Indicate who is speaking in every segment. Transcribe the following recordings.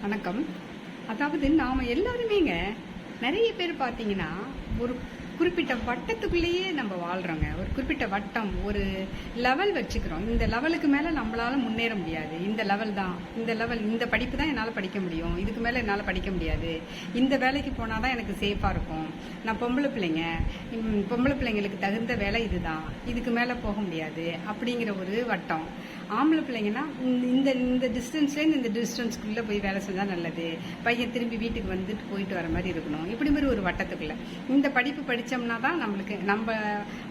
Speaker 1: வணக்கம். அதாவது நாம் எல்லாருமேங்க நிறைய பேர் பார்த்தீங்கன்னா ஒரு குறிப்பிட்ட வட்டத்துக்குள்ளேயே நம்ம வாழ்கிறோங்க ஒரு குறிப்பிட்ட வட்டம் ஒரு லெவல் வச்சுக்கிறோம். இந்த லெவலுக்கு மேலே நம்மளால முன்னேற முடியாது. இந்த லெவல் தான். இந்த லெவல் இந்த படிப்பு தான் என்னால் படிக்க முடியும். இதுக்கு மேலே என்னால் படிக்க முடியாது. இந்த வேலைக்கு போனால் தான் எனக்கு சேஃபாக இருக்கும். நான் பொம்பளை பிள்ளைங்க. பொம்பளை பிள்ளைங்களுக்கு தகுந்த வேலை இதுதான். இதுக்கு மேலே போக முடியாது. அப்படிங்கிற ஒரு வட்டம். ஆம்பளை பிள்ளைங்கன்னா இந்த- இந்த இந்த டிஸ்டன்ஸ்லேருந்து இந்த டிஸ்டன்ஸ்க்குள்ளே போய் வேலை செஞ்சால் நல்லது. பையன் திரும்பி வீட்டுக்கு வந்துட்டு போயிட்டு வர மாதிரி இருக்கணும். இப்படி மாதிரி ஒரு வட்டத்துக்குள்ளே. இந்த படிப்பு படித்து படித்தோம்னா தான் நம்மளுக்கு நம்ம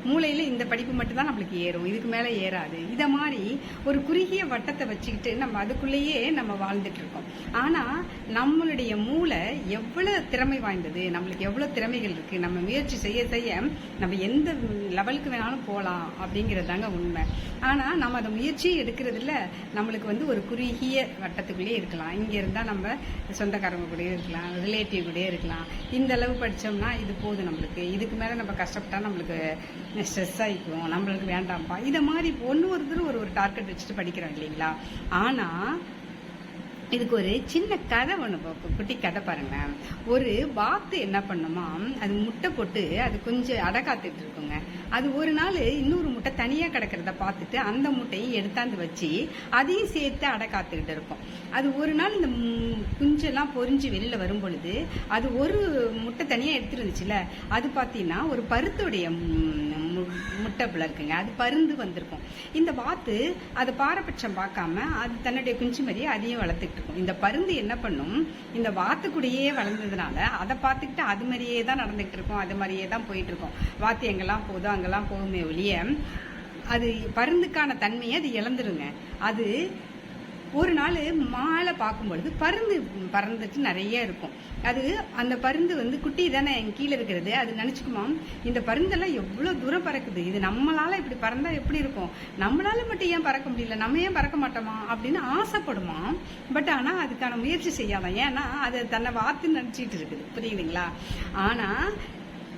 Speaker 1: மூளையில் இந்த படிப்பு மட்டும்தான் நம்மளுக்கு ஏறும். இதுக்கு மேலே ஏறாது. இதை மாதிரி ஒரு குறுகிய வட்டத்தை வச்சுக்கிட்டு நம்ம அதுக்குள்ளேயே நம்ம வாழ்ந்துட்டு இருக்கோம். ஆனால் நம்மளுடைய மூளை எவ்வளோ திறமை வாய்ந்தது? நம்மளுக்கு எவ்வளோ திறமைகள் இருக்குது நம்ம முயற்சி செய்ய செய்ய நம்ம எந்த லெவலுக்கு வேணாலும் போகலாம் அப்படிங்கிறது தாங்க உண்மை. ஆனால் நம்ம அதை முயற்சி எடுக்கிறதுல நம்மளுக்கு வந்து ஒரு குறுகிய வட்டத்துக்குள்ளேயே இருக்கலாம். இங்கே இருந்தால் நம்ம சொந்தக்காரங்க கூடயே இருக்கலாம் ரிலேட்டிவ் கூடயே இருக்கலாம். இந்த அளவு படித்தோம்னா இது போதும் நம்மளுக்கு. இது இதுக்கு மேலே நம்ம கஷ்டப்பட்டால் நம்மளுக்கு ஸ்ட்ரெஸ் ஆகிக்கும் நம்மளுக்கு வேண்டாம்ப்பா. இதை மாதிரி ஒன்று ஒருத்தர் ஒரு ஒரு டார்கெட் வச்சுட்டு படிக்கிறோம் இல்லைங்களா? ஆனால் இதுக்கு ஒரு சின்ன கதை ஒன்று குட்டி கதை பாருங்களேன் ஒரு வாத்து என்ன பண்ணுமா? அது முட்டை போட்டு அது கொஞ்சம் அடக்காத்துட்டு இருக்குங்க. அது ஒரு நாள் இன்னொரு முட்டை தனியாக கிடக்கிறத பார்த்துட்டு அந்த முட்டையும் எடுத்தாந்து வச்சு அதையும் சேர்த்து அடை காத்துக்கிட்டு இருக்கும். அது ஒரு நாள் இந்த குஞ்செல்லாம் பொரிஞ்சு வெளியில் வரும் பொழுது அது ஒரு முட்டை தனியாக எடுத்துருந்துச்சுல அது பார்த்தீங்கன்னா ஒரு பருத்துடைய மு- முட்டை போல இருக்குங்க. அது பருந்து வந்திருக்கும். இந்த வாத்து அது பாரபட்சம் பார்க்காம அது தன்னுடைய குஞ்சு மாதிரியே அதையும் வளர்த்துக்கிட்டு இருக்கும். இந்த பருந்து என்ன பண்ணும்? இந்த வாத்து கூடயே வளர்ந்ததுனால அதை பார்த்துக்கிட்டு அது மாதிரியே தான் நடந்துகிட்டு இருக்கும். அது மாதிரியே தான் போயிட்டு இருக்கும். வாத்து எங்கெல்லாம் போதும் அங்கெல்லாம் போகுமே ஒழிய அது பருந்துக்கான தன்மையை அது இழந்துருங்க. அது ஒரு நாள் மாலை பார்க்கும்பொழுது பருந்து பறந்துட்டு நிறைய இருக்கும். அது அந்த பருந்து வந்து குட்டி தானே என் கீழே இருக்கிறது. அது நினச்சிக்குமா இந்த பருந்தெல்லாம் எவ்வளோ தூரம் பறக்குது? இது நம்மளால் இப்படி பறந்தால் எப்படி இருக்கும்? நம்மளால மட்டும் ஏன் பறக்க முடியல? நம்ம ஏன் பறக்க மாட்டோமா? அப்படின்னு ஆசைப்படுமா பட் ஆனால் அதுக்கான முயற்சி செய்யாதான் ஏன்னா அது தன்னை வாத்து நினச்சிட்டு இருக்குது. புரியுதுங்களா? ஆனால்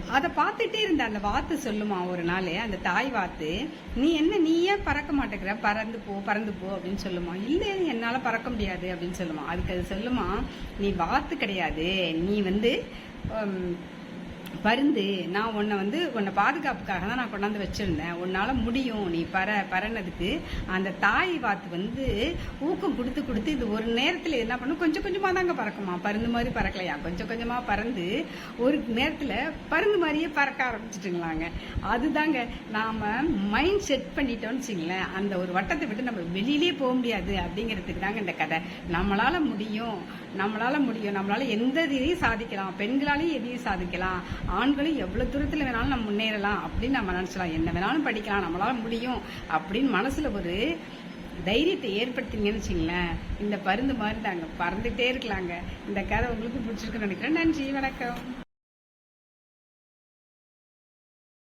Speaker 1: அதை பார்த்துட்டே இருந்த அந்த வாத்து சொல்லுமா ஒரு நாள் அந்த தாய் வாத்து நீ என்ன நீயே பறக்க மாட்டேங்கிற? பறந்து போ பறந்து போ அப்படின்னு சொல்லுமா. இல்லை என்னால் பறக்க முடியாது அப்படின்னு சொல்லுமா. அதுக்கு அது சொல்லுமா நீ வாத்து கிடையாது. நீ வந்து பருந்து நான் உன்னை வந்து உன்னை பாதுகாப்புக்காக தான் நான் கொண்டாந்து வச்சிருந்தேன். உன்னால் முடியும். நீ பற பறனதுக்கு அந்த தாய் வாத்து வந்து ஊக்கம் கொடுத்து கொடுத்து இது ஒரு நேரத்தில் என்ன பண்ணும்? கொஞ்சம் கொஞ்சமாக தாங்க பறக்குமா? பருந்து மாதிரி பறக்கலையா? கொஞ்சம் கொஞ்சமாக பறந்து ஒரு நேரத்தில் பருந்து மாதிரியே பறக்க ஆரம்பிச்சிட்டுங்களாங்க. அதுதாங்க நாம் மைண்ட் செட் பண்ணிட்டோம்னு வச்சுங்களேன் அந்த ஒரு வட்டத்தை விட்டு நம்ம வெளியிலே போக முடியாது அப்படிங்கிறதுக்கு தாங்க இந்த கதை. நம்மளால் முடியும். நம்மளால் முடியும். நம்மளால் எந்த இதையும் சாதிக்கலாம். பெண்களாலையும் எதையும் சாதிக்கலாம். ஆண்களும் எவ்வளவு தூரத்துல வேணாலும் நம்ம முன்னேறலாம் அப்படின்னு நம்ம நினச்சலாம். என்ன வேணாலும் படிக்கலாம் நம்மளால முடியும் அப்படின்னு மனசுல ஒரு தைரியத்தை ஏற்படுத்திங்கன்னு வச்சுங்களேன் இந்த பருந்து மாதிரி தாங்க பறந்துட்டே இருக்கலாங்க. இந்த கதை உங்களுக்கு பிடிச்சிருக்குன்னு நினைக்கிறேன். நன்றி வணக்கம்.